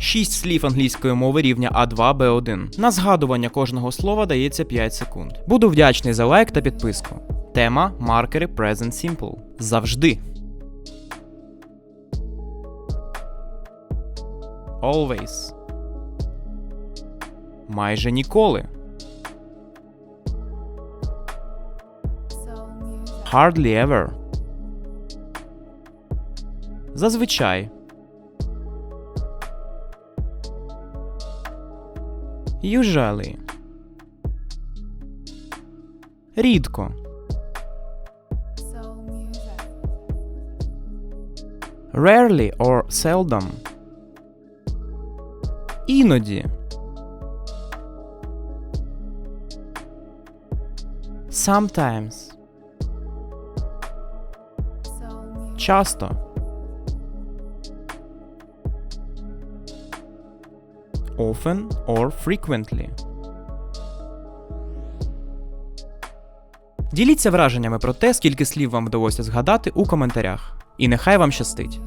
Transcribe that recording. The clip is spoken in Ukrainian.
6 слів англійської мови рівня А2 Б1. На згадування кожного слова дається 5 секунд. Буду вдячний за лайк та підписку. Тема маркери Present Simple. Завжди. Always. Майже ніколи. Hardly ever. Зазвичай. Usually. Рідко. Rarely or seldom. Іноді. Sometimes. Часто. Often or frequently. Діліться враженнями про те, скільки слів вам вдалося згадати у коментарях. І нехай вам щастить!